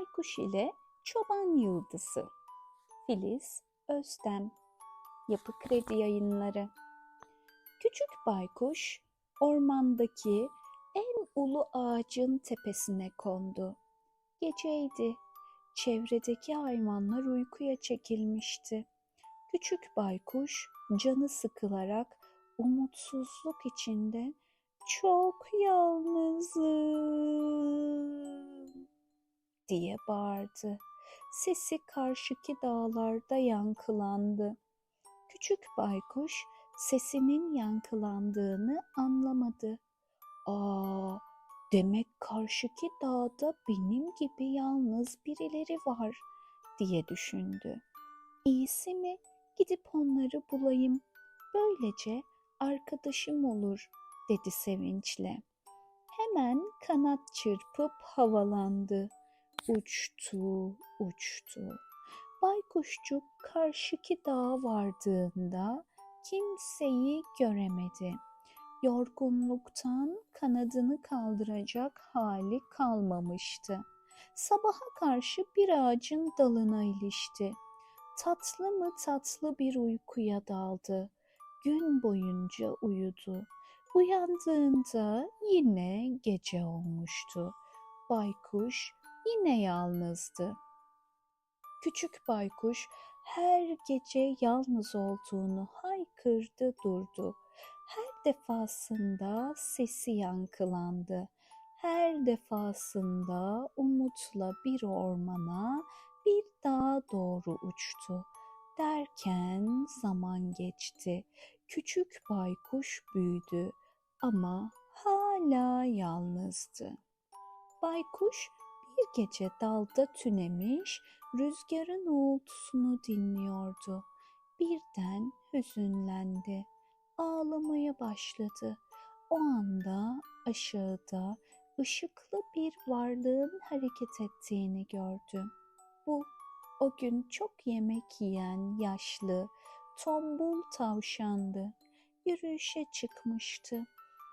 Baykuş ile Çoban Yıldızı Filiz Öztem Yapı Kredi Yayınları Küçük baykuş ormandaki en ulu ağacın tepesine kondu. Geceydi. Çevredeki hayvanlar uykuya çekilmişti. Küçük baykuş canı sıkılarak umutsuzluk içinde çok yalnızım diye bağırdı. Sesi karşıki dağlarda yankılandı. Küçük baykuş sesinin yankılandığını anlamadı. Aa, demek karşıki dağda benim gibi yalnız birileri var diye düşündü. İyisi mi gidip onları bulayım. Böylece arkadaşım olur dedi sevinçle. Hemen kanat çırpıp havalandı. Uçtu, uçtu. Baykuşçuk karşıki dağa vardığında kimseyi göremedi. Yorgunluktan kanadını kaldıracak hali kalmamıştı. Sabaha karşı bir ağacın dalına ilişti. Tatlı mı tatlı bir uykuya daldı. Gün boyunca uyudu. Uyandığında yine gece olmuştu. Baykuş yine yalnızdı. Küçük baykuş her gece yalnız olduğunu haykırdı durdu. Her defasında sesi yankılandı. Her defasında umutla bir ormana, bir dağa doğru uçtu. Derken zaman geçti. Küçük baykuş büyüdü ama hala yalnızdı. Baykuş bir gece dalda tünemiş, rüzgarın uğultusunu dinliyordu. Birden hüzünlendi. Ağlamaya başladı. O anda aşağıda ışıklı bir varlığın hareket ettiğini gördü. Bu o gün çok yemek yiyen yaşlı, tombul tavşandı. Yürüyüşe çıkmıştı.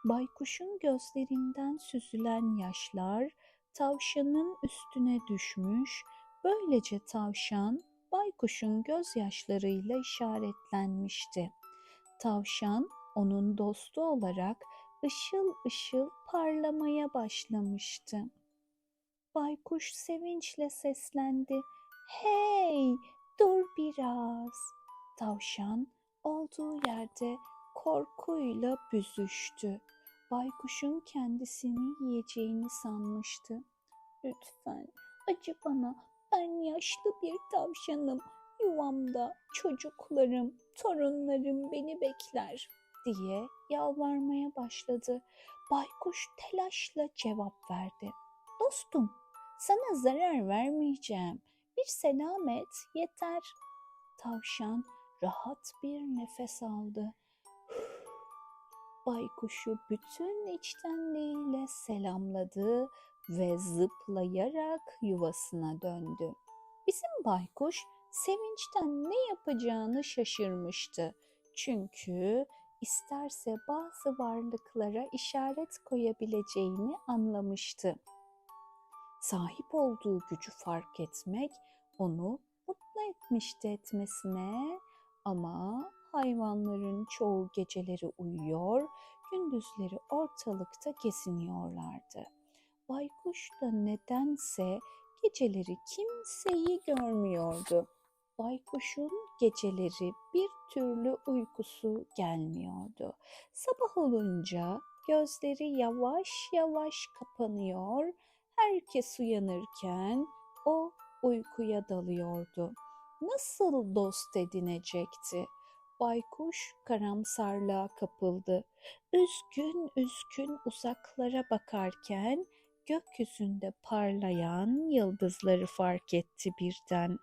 Baykuşun gözlerinden süzülen yaşlar tavşanın üstüne düşmüş, böylece tavşan baykuşun gözyaşlarıyla işaretlenmişti. Tavşan onun dostu olarak ışıl ışıl parlamaya başlamıştı. Baykuş sevinçle seslendi. Hey, dur biraz. Tavşan olduğu yerde korkuyla büzüştü. Baykuşun kendisini yiyeceğini sanmıştı. Lütfen acı bana. Ben yaşlı bir tavşanım. Yuvamda çocuklarım, torunlarım beni bekler diye yalvarmaya başladı. Baykuş telaşla cevap verdi. Dostum, sana zarar vermeyeceğim. Bir selamet yeter. Tavşan rahat bir nefes aldı. Baykuşu bütün içtenliğiyle selamladı ve zıplayarak yuvasına döndü. Bizim baykuş sevinçten ne yapacağını şaşırmıştı. Çünkü isterse bazı varlıklara işaret koyabileceğini anlamıştı. Sahip olduğu gücü fark etmek onu mutlu etmişti etmesine ama hayvanların çoğu geceleri uyuyor, gündüzleri ortalıkta geziniyorlardı. Baykuş da nedense geceleri kimseyi görmüyordu. Baykuşun geceleri bir türlü uykusu gelmiyordu. Sabah olunca gözleri yavaş yavaş kapanıyor, herkes uyanırken o uykuya dalıyordu. Nasıl dost edinecekti? Baykuş karamsarlığa kapıldı. Üzgün üzgün uzaklara bakarken gökyüzünde parlayan yıldızları fark etti birden.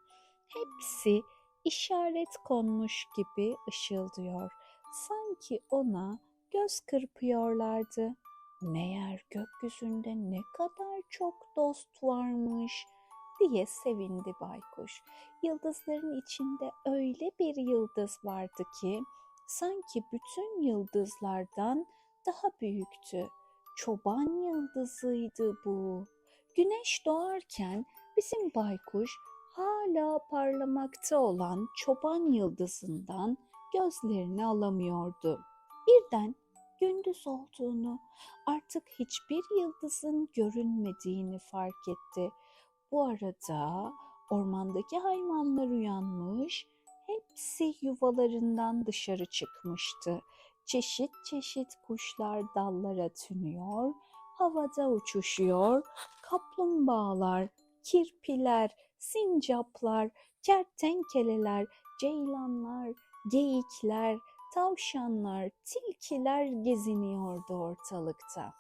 Hepsi işaret konmuş gibi ışıldıyor. Sanki ona göz kırpıyorlardı. Meğer gökyüzünde ne kadar çok dost varmış diye sevindi baykuş. Yıldızların içinde öyle bir yıldız vardı ki sanki bütün yıldızlardan daha büyüktü. Çoban yıldızıydı bu. Güneş doğarken bizim baykuş hala parlamakta olan çoban yıldızından gözlerini alamıyordu. Birden gündüz olduğunu, artık hiçbir yıldızın görünmediğini fark etti. Bu arada ormandaki hayvanlar uyanmış, hepsi yuvalarından dışarı çıkmıştı. Çeşit çeşit kuşlar dallara tünüyor, havada uçuşuyor, kaplumbağalar, kirpiler, sincaplar, kertenkeleler, ceylanlar, geyikler, tavşanlar, tilkiler geziniyordu ortalıkta.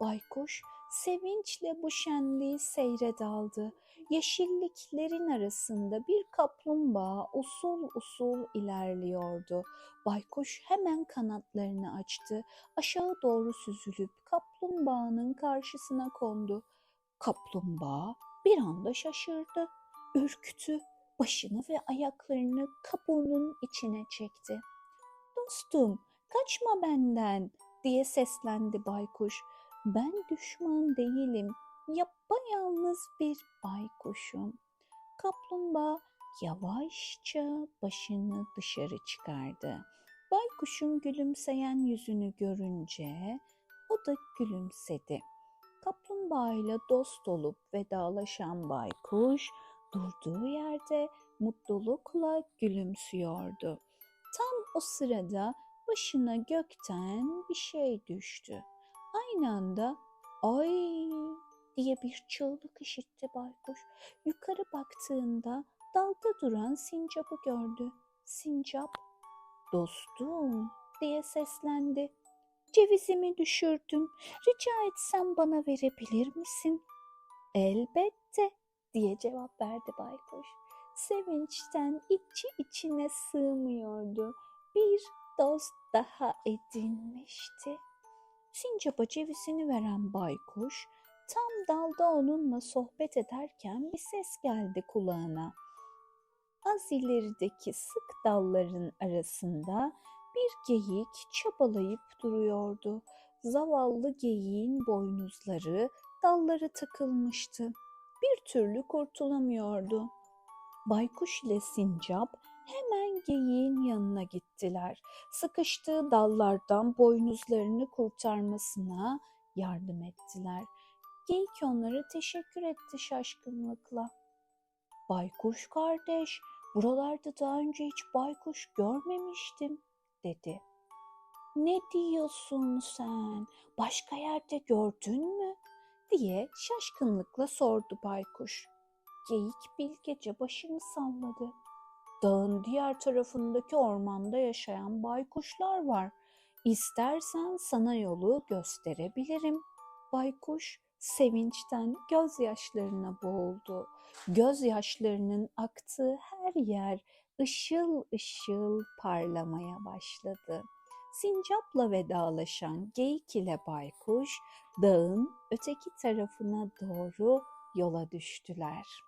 Baykuş sevinçle bu şenliği seyre daldı. Yeşilliklerin arasında bir kaplumbağa usul usul ilerliyordu. Baykuş hemen kanatlarını açtı. Aşağı doğru süzülüp kaplumbağanın karşısına kondu. Kaplumbağa bir anda şaşırdı, ürktü, başını ve ayaklarını kabuğunun içine çekti. Dostum, kaçma benden diye seslendi baykuş. Ben düşman değilim, yapayalnız bir baykuşum. Kaplumbağa yavaşça başını dışarı çıkardı. Baykuşun gülümseyen yüzünü görünce o da gülümsedi. Kaplumbağayla dost olup vedalaşan baykuş durduğu yerde mutlulukla gülümsüyordu. Tam o sırada başına gökten bir şey düştü. Aynı anda ay diye bir çığlık işitti baykuş. Yukarı baktığında dalda duran sincapı gördü. Sincap, dostum diye seslendi. Cevizimi düşürdüm. Rica etsem bana verebilir misin? Elbette diye cevap verdi baykuş. Sevinçten içi içine sığmıyordu. Bir dost daha edinmişti. Sincap'a cevizini veren baykuş tam dalda onunla sohbet ederken bir ses geldi kulağına. Az ilerideki sık dalların arasında bir geyik çabalayıp duruyordu. Zavallı geyiğin boynuzları dallara takılmıştı. Bir türlü kurtulamıyordu. Baykuş ile sincap hemen geyiğin yanına gittiler. Sıkıştığı dallardan boynuzlarını kurtarmasına yardım ettiler. Geyik onlara teşekkür etti şaşkınlıkla. Baykuş kardeş, buralarda daha önce hiç baykuş görmemiştim dedi. Ne diyorsun sen? Başka yerde gördün mü? diye şaşkınlıkla sordu baykuş. Geyik bilgece başını salladı. Dağın diğer tarafındaki ormanda yaşayan baykuşlar var. İstersen sana yolu gösterebilirim. Baykuş sevinçten gözyaşlarına boğuldu. Gözyaşlarının aktığı her yer ışıl ışıl parlamaya başladı. Sincapla vedalaşan geyik ile baykuş dağın öteki tarafına doğru yola düştüler.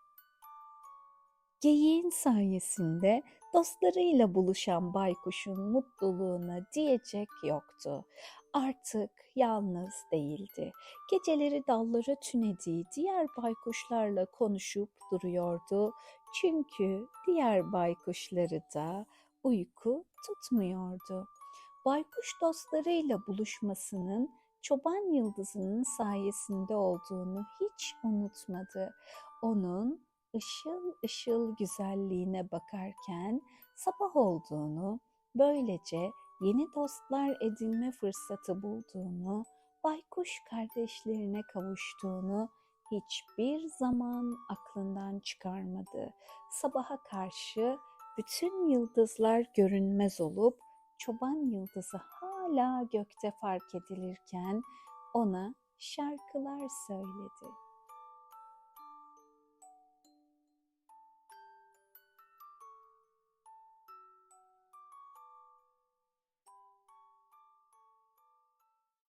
Geyiğin sayesinde dostlarıyla buluşan baykuşun mutluluğuna diyecek yoktu. Artık yalnız değildi. Geceleri dallara tünediği diğer baykuşlarla konuşup duruyordu. Çünkü diğer baykuşları da uyku tutmuyordu. Baykuş dostlarıyla buluşmasının çoban yıldızının sayesinde olduğunu hiç unutmadı. Onun ışıl ışıl güzelliğine bakarken sabah olduğunu, böylece yeni dostlar edinme fırsatı bulduğunu, baykuş kardeşlerine kavuştuğunu hiçbir zaman aklından çıkarmadı. Sabaha karşı bütün yıldızlar görünmez olup çoban yıldızı hala gökte fark edilirken ona şarkılar söyledi.